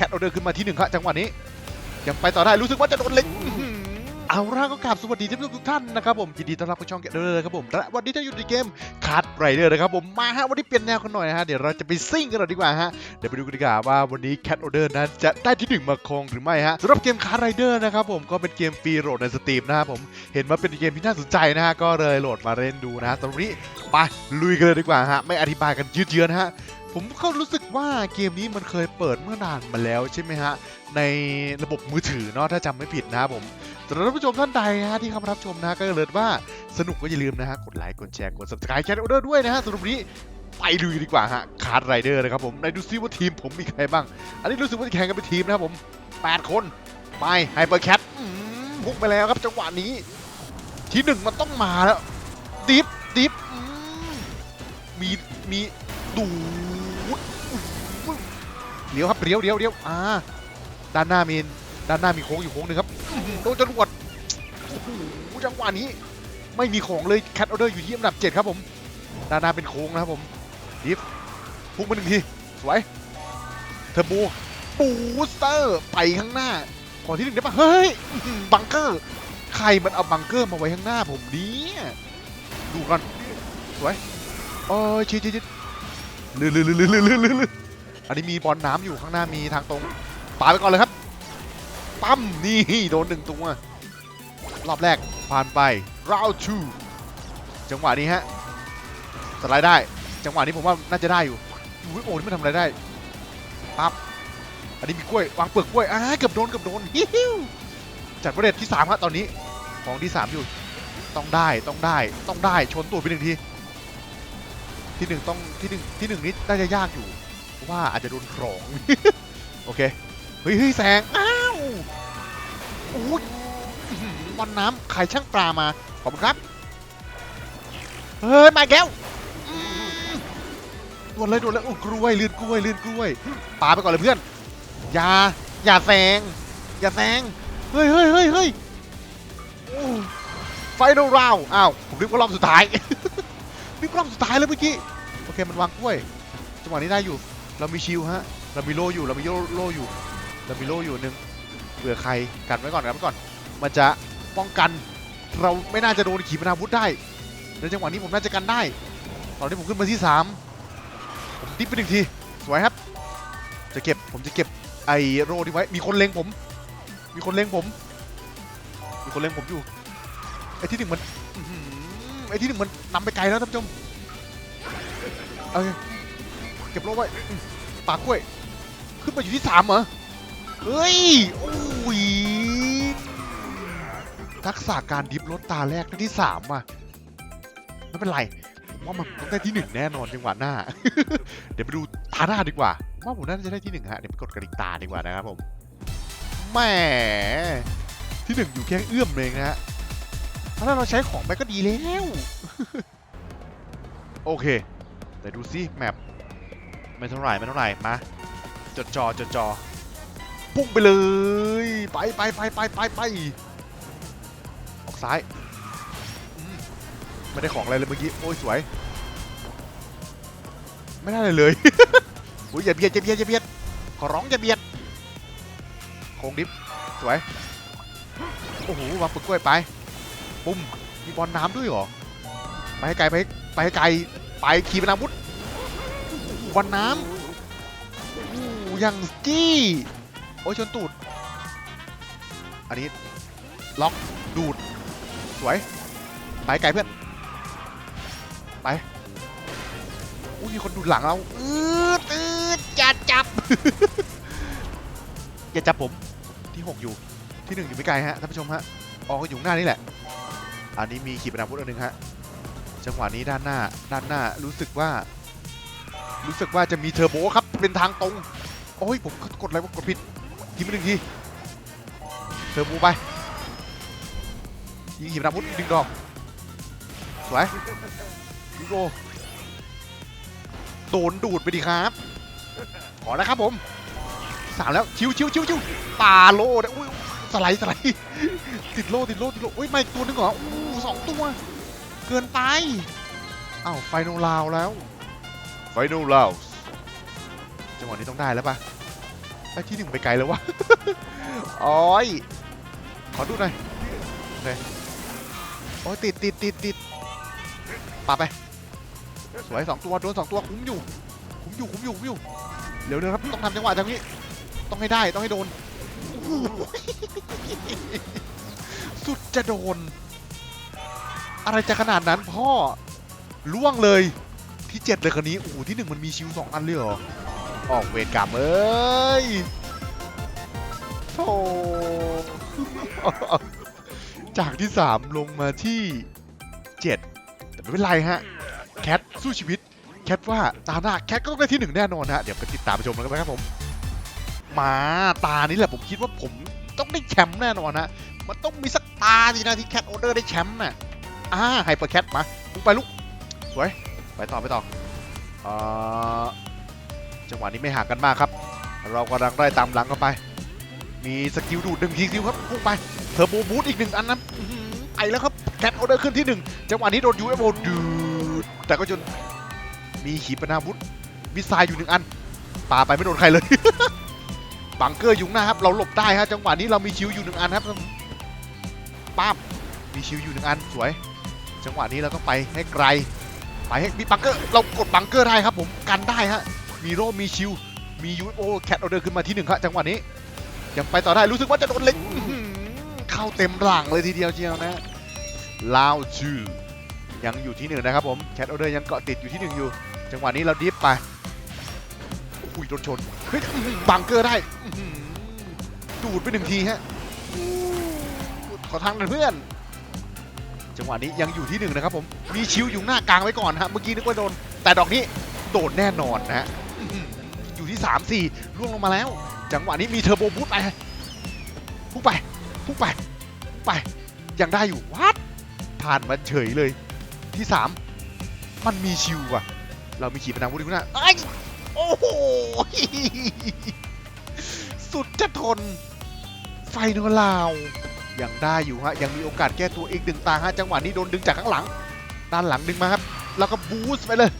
คทออเดอร์ขึ้นมาที่หนึ่งครับจังหวะนี้ ยังไปต่อได้รู้สึกว่าจะโดนเล็งเอาล่ะก็กราบสวัสดีท่านทุกท่านนะครับผมยินดีต้อนรับเข้าช่องแกะเดอร์ครับผมและวันนี้ถ้าอยู่ในเกมคาร์ดไรเดอร์นะครับผมมาฮะวันนี้เปลี่ยนแนวกันหน่อยนะฮะเดี๋ยวเราจะไปซิ่งกันหน่อยดีกว่าฮะเดี๋ยวไปดูกันดีกว่าว่าวันนี้แคทออเดอร์นั้นจะได้ที่หนึ่งมาครองหรือไม่ฮะสำหรับเกมคาร์ดไรเดอร์นะครับผมก็เป็นเกมฟรีโหลดในสตรีมนะครับผมเห็นว่าเป็นเกมที่น่าสนใจนะฮะก็เลยโหลดมาเล่นดูนะฮะตอนนี้ไปลุยกันเลยดีกว่าฮะไม่อธิบายกันยืดเยื้อนะฮะผมก็รู้สึก ว่าเกมนี้มันเคยเปิดเมื่อนานมาแล้วใช่ไหมฮะ ในระบบมือถือเนาะถ้าจำไม่ผิดนะผมสำหรับท่านผู้ชมท่านใดนะฮะที่เข้ามารับชมนะก็เลยว่าสนุกก็อย่าลืมนะฮะกดไลค์กดแชร์กด subscribe แชร์อเดอร์ด้วยนะฮะสำหรับวันนี้ไปลุยดีกว่าฮะคาร์ดไรเดอร์นะครับผมในดูซิว่าทีมผมมีใครบ้าง อันนี้รู้สึกว่าจะแข่งกันเป็นทีมนะครับผม 8 คนไปไฮเปอร์แคทพุ่งไปแล้วครับจังหวะนี้ ที่หนึ่งมันต้องมาแล้วดิฟดิฟมีมีดู เลี้ยวครับเลี้ยวเลี้ยวเลี้ยวอ่าด้านหน้ามีด้านหน้ามีโค้งอยู่โค้งหนึ่งครับอื้อหือโดนจรวดโอ้โหจังหวะนี้ ไม่มีของเลยแคทออเดอร์อยู่ที่อันดับ7ครับผมด้านหน้าเป็นโค้งนะครับผมดิฟพุ่งมาหนึ่งทีสวยเทอร์โบบูสเตอร์ไปข้างหน้าขอที่หนึ่งได้ปะเฮ้ยอื้อหือบังเกอร์ใครมันเอาบังเกอร์มาไว้ข้างหน้าผมเนี่ยดูก่อนสวยโอ้ยชิดชิดชิดลื่นลื่นลื่นลื่นลื่นลื่นลื่น อันนี้มีบอลน้ำอยู่ข้างหน้ามีทางตรงปาไปก่อนเลยครับปั๊มนี่โดนหนึ่งตัวรอบแรกผ่านไป round two จังหวะนี้ฮะสไลด์ได้ จังหวะนี้ผมว่าน่าจะได้อยู่อุ้ยโอ้นี่ไม่ทำอะไรได้ปั๊บอันนี้มีกล้วยวางเปลือกกล้วยอ่าเกือบโดนเกือบโดนฮิฮิวจัดประเด็นที่3ครับตอนนี้ของที่ 3 อยู่ ต้องได้ต้องได้ต้องได้ชนตัวไปหนึ่งทีที่หนึ่งต้องที่หนึ่งที่หนึ่งนี้น่าจะยากอยู่ ว่าอาจจะโดนของ โอเค เฮ้ยเฮ้ยแสง อ้าวโอ้ยบอลน้ำใครช่างปลามา ขอบคุณครับ เฮ้ย มาอีกแล้วโดนเลยโดนเลยโอ้กล้วยลื่นกล้วยลื่นกล้วยปาไปก่อนเลยเพื่อน อย่า อย่าแซง อย่าแซง เฮ้ยเฮ้ยเฮ้ยเฮ้ยไฟนอลราวอ้าว ผมนึกว่ารอบสุดท้ายนึกว่ารอบสุดท้ายแล้วเมื่อกี้ โอเค มันวางกล้วย จังหวะนี้ได้อยู่ เรามีชิลฮะ เรามีโล่อยู่ เรามีโล่อยู่ เรามีโล่อยู่หนึ่งเผื่อใครกันไว้ก่อนกันไว้ก่อน มันจะป้องกันเราไม่น่าจะโดนขีปนาวุธได้ ในจังหวะนี้ผมน่าจะกันได้ ตอนนี้ผมขึ้นมาที่สามผมดิฟไปหนึ่งที สวยครับ จะเก็บ ผมจะเก็บไอโรที่ไว้ มีคนเล็งผม มีคนเล็งผม มีคนเล็งผมอยู่ ไอที่หนึ่งมันไอที่หนึ่งมันนำไปไกลแล้วท่านผู้ชม โอเค เก็บโล่ไว้ปากกล้วย ขึ้นมาอยู่ที่สามเหรอ เฮ้ย โอ้ย ทักษะการดิฟรถตาแรกได้ที่สามอะ ไม่เป็นไรผมว่ามันต้องได้ที่หนึ่งแน่นอนจังหวะหน้า เดี๋ยวไปดูตาหน้าดีกว่า ว่าผมน่าจะได้ที่หนึ่งฮะ เดี๋ยวไปกดกระดิ่งตาดีกว่านะครับผม แหม ที่หนึ่งอยู่แค่เอื้อมเลยนะฮะถ้าเราใช้ของไปก็ดีแล้ว โอเคเดี๋ยวดูซิแมป ไม่เท่าไหร่ไม่เท่าไหร่มาจดจอจดจอพุ่งไปเลยไปไปไปไปไปไปออกซ้ายไม่ได้ของอะไรเลยเมื่อกี้โอ้ยสวย ไม่ได้เลยเลยอุ้ยอย่าเบียดอย่าเบียดอย่าเบียดขอร้องอย่าเบียดโค้งดิฟสวยโอ้โหวางปึกกล้วยไปปุ้มมีบอลน้ำด้วยเหรอไปให้ไกลไปให้ไปให้ไกลไปขี่เป็นอาวุธ บอลน้ำอ้โหยังจี้ โอ้ยชนตูด อันนี้ ล็อก ดูด สวย ไปไกลเพื่อน ไป อุ้ยมีคนดูดหลังเราอืดอืดอย่าจับ อย่าจับผมที่หกอยู่ที่หนึ่งอยู่ไม่ไกลฮะท่านผู้ชมฮะออกอยู่หน้านี่แหละ อันนี้มีขีปนาวุธอันหนึ่งฮะจังหวะนี้ด้านหน้าด้านหน้ารู้สึกว่า รู้สึกว่าจะมีเทอร์โบครับ เป็นทางตรง โอ้ย ผมกดอะไรวะกดผิดทีมาหนึ่งที เทอร์โบไป ยิงหีบนาวุธดึงดอก สวยยิงโกโดนดูดไปดิครับ ขอแล้วครับผมสามแล้ว ชิวชิวชิวชิวปาโลเนี่ยอุ้ยสไลด์สไลด์ติดโลติดโลติดโลอุ้ยไม่ตัวนึงเหรออู้สองตัว เกินไปอ้าวไฟโนลาวแล้ว ไฟนอลลาวจังหวะนี้ต้องได้แล้วปะไอ้ที่หนึ่งไปไกลแล้ววะโอ้ยขอดูหน่อยโอเคโอ้ยติดติดติดติดปาไป สวยสองตัวโดนสองตัวคุ้มอยู่ คุ้มอยู่คุ้มอยู่คุ้มอยู่เร็วเร็วครับต้องทำจังหวะจังนี้ ต้องให้ได้ต้องให้โดนโอ้โหสุดจะโดน อะไรจะขนาดนั้นพ่อล่วงเลย ที่เจ็ดเลยคนนี้ โอ้โห ที่หนึ่งมันมีชิวสองอันเลยเหรอ ออกเวรกรรมเอ้ยโธ่จากที่สามลงมาที่เจ็ดแต่ไม่เป็นไรฮะ แคทสู้ชีวิต แคทว่าตาหน้าแคทก็ต้องได้ที่หนึ่งแน่นอนฮะ เดี๋ยวไปติดตามไปชมกันนะครับผม มาตานี้แหละผมคิดว่าผมต้องได้แชมป์แน่นอนฮะ มันต้องมีสักตาสินะที่แคทโอเดอร์ได้แชมป์น่ะอ่าไฮเปอร์แคทมาลุกไปลุกสวย ไปต่อไปต่อเอ่อจังหวะนี้ไม่ห่างกันมากครับ เรากำลังได้ตามหลังเข้าไป มีสกิลดูดหนึ่งทีคิวครับพุ่งไปเทอร์โบบูทอีกหนึ่งอันนั้นอื้อหือไปแล้วครับแคทโอเดอร์ขึ้นที่หนึ่งจังหวะนี้โดนยูเอฟโอดูดแต่ก็จนมีขีปนาวุธมิสไซล์อยู่หนึ่งอันปาไปไม่โดนใครเลยบังเกอร์อยู่งหน้าครับ เราหลบได้ฮะจังหวะนี้เรามีชิวอยู่หนึ่งอันครับป้าบมีชิวอยู่หนึ่งอันสวย จังหวะนี้เราต้องไปให้ไกล ไปให้มีบังเกอร์เรากดบังเกอร์ได้ครับผมกันได้ฮะมีโร่มีชิวมียูโอแคทเออเดอร์ขึ้นมาที่หนึ่งครับจังหวะนี้ยังไปต่อได้รู้สึกว่าจะโดนเล็งเข้าเต็มหลังเลยทีเดียวเชียวนะลาวชื่อยังอยู่ที่หนึ่งนะครับผมแคทเออเดอร์ยังเกาะติดอยู่ที่หนึ่งอยู่ จังหวะนี้เราดิฟไปอุ้ยโดนชนเฮ้ยบังเกอร์ได้ดูดไปหนึ่งทีฮะขอทางหน่อยเพื่อน จังหวะนี้ยังอยู่ที่หนึ่งนะครับผมมีชิวอยู่หน้ากลางไว้ก่อนฮะเมื่อกี้นึกว่าโดน แต่ดอกนี้โดนแน่นอนนะฮะอยู่ที่ 3 4ล่วงลงมาแล้ว จังหวะนี้มีเทอร์โบบูทไปพุ่งไปพุ่งไปไปยังได้อยู่วัดผ่านมาเฉยเลยที่ 3 มันมีชิวอะเรามีขีปนาวุธอยู่ข้างหน้าไอ้โอ้โหสุดจะทนไฟนอลาว ยังได้อยู่ฮะยังมีโอกาสแก้ตัวอีกดึงตาฮะจังหวะนี้โดนดึงจากข้างหลัง ด้านหลังดึงมาครับ แล้วก็บูสไปเลย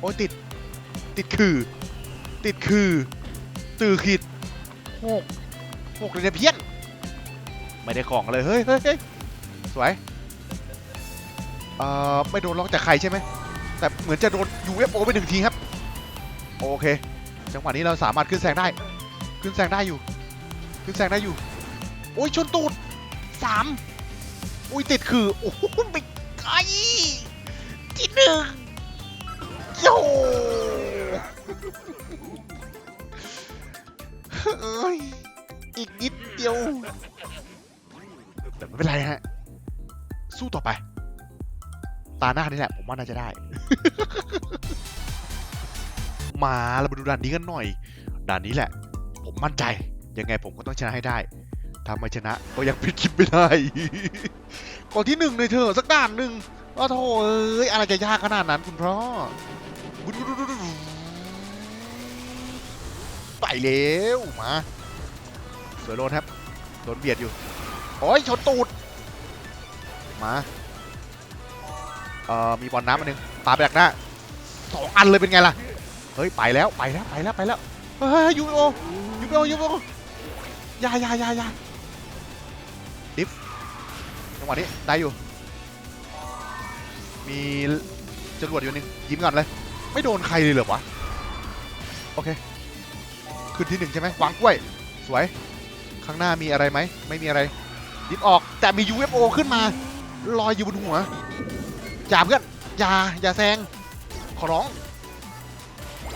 โอ้ยติดติดคือ ติดคือ ตือขีดหกหกเลยเนี่ยเพี้ยน ไม่ได้ของเลยเฮ้ยเฮ้ยเฮ้ยสวยเอ่อไม่โดนล็อกจากใครใช่ไหมแต่เหมือนจะโดน UFO ไปหนึ่งทีครับ โอเค จังหวะนี้เราสามารถขึ้นแซงได้ ขึ้นแซงได้อยู่ ขึ้นแซงได้อยู่ อ้ยชนตูดสามอุ้ยติดคือ โอ้โหไปไกลที่หนึ่งโยเอ้ยอีกนิดเดียว แต่ไม่เป็นไรฮะ สู้ต่อไป ตาหน้านี่แหละ ผมว่าน่าจะได้ มาเรามาดูด่านนี้กันหน่อย ด่านนี้แหละ ผมมั่นใจ ยังไงผมก็ต้องชนะให้ได้ ถ้าไม่ชนะก็ยังปิดคลิปไม่ได้ ก่อนที่หนึ่งเลยเธอสักด่านหนึ่งอ้าวโถเอ้ยอะไรจะยากขนาดนั้นคุณพ่อไปเร็วมาสวยโดนครับโดนเบียดอยู่โอ้ยชนตูดมาเอ่อมีบอลน้ำอันหนึงปาไปดักหน้าสองอันเลยเป็นไงล่ะเฮ้ยไปแล้วไปแล้วไปแล้วไปแล้วเฮ้ยยูโอยูโอยูโออยาอยาอยาอยา ดิฟจังหวะนี้ได้อยู่ มีจรวดอยู่นึงยิ้มก่อนเลย ไม่โดนใครเลยเหรอวะ โอเค ขึ้นที่หนึ่งใช่ไหมวางกล้วย สวย ข้างหน้ามีอะไรไหม ไม่มีอะไรดิฟออกแต่มี UFO ขึ้นมา ลอยอยู่บนหัวอย่าเพื่อนอย่าอย่าแซง ขอร้อง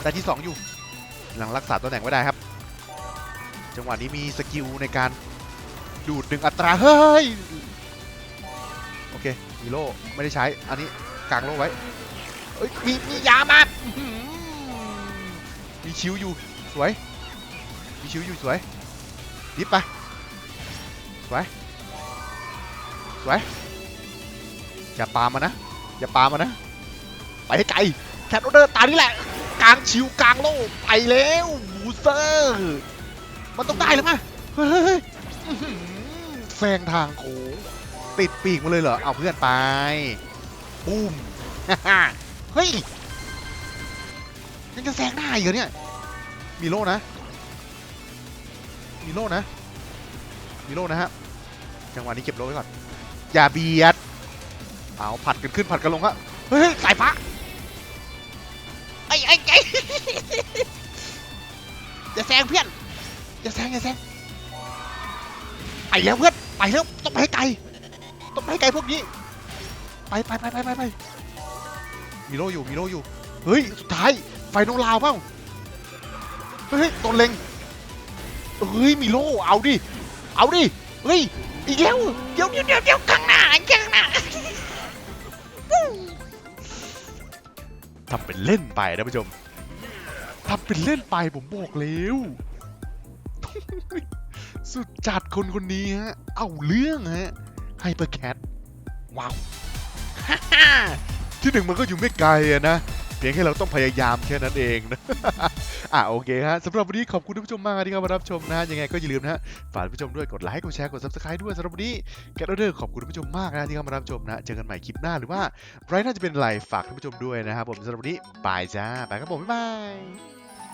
แต่ที่สองอยู่ หลังรักษาตัวแหน่งไว้ได้ครับ จังหวะนี้มีสกิลในการ ดูดดึงอัตรา เฮ้ย โอเคมีโล่ไม่ได้ใช้ อันนี้กางโล่ไว้เอ้ยมีมียามามีชิวอยู่สวย มีชิวอยู่สวยดิบไปสวยสวยอย่าปามานะ อย่าปามานะ ไปให้ไกลแคทโอเดอร์ตานี่แหละ กลางชิวกลางโล่ไปแล้วบูเซอร์ มันต้องได้แล้วมั้ย ซงทางโค้งติดปีกมาเลยเหรอ เอาเพื่อนไปบูมเฮ้ยยังจะแซงได้อีกเหรอเนี่ย มีโล่นะ มีโล่นะ มีโล่นะฮะ จังหวะนี้เก็บโล่ไว้ก่อน อย่าเบียด เอาผัดกันขึ้นผัดกันลงฮะเฮ้ยสายฟ้าไอ้ไอ้ไอ้อย่าแซงเพื่อน อย่าแซงอย่าแซงไปแล้วเพื่อน ไปแล้วต้องไปให้ไกลต้องไปให้ไกลพวกนี้ ไปไปไปไปไปไปมีโลอยู่มีโลอยู่ เฮ้ย สุดท้าย ไฟนองลาวเปล่าเฮ้ยตัวเล็งเฮ้ยมีโลเอาดิ เอาดิ เฮ้ย อีกแล้วเดี๋ยวเดี๋ยวเดี๋ยวเดี๋ยวข้างหน้าข้างหน้าทำเป็นเล่นไปนะผู้ชมทำเป็นเล่นไปผมบอกแล้ว สุดจัดคนคนนี้ฮะ เอาเรื่องฮะไฮเปอร์แคทว้าวที่หนึ่งมันก็อยู่ไม่ไกลนะ เพียงแค่เราต้องพยายามแค่นั้นเองนะอะโอเคฮะสำหรับวันนี้ขอบคุณท่านผู้ชมมากที่เข้ามารับชมนะยังไงก็อย่าลืมนะฮะฝากผู้ชมด้วยกดไลค์กดแชร์กด subscribe ด้วยสำหรับวันนี้แกดเดอร์ขอบคุณท่านผู้ชมมากนะที่เข้ามารับชมนะเจอกันใหม่คลิปหน้าหรือว่าไรน่าจะเป็นไรฝากท่านผู้ชมด้วยนะครับผมสำหรับวันนี้บายจ้าไปครับผมบ๊ายบาย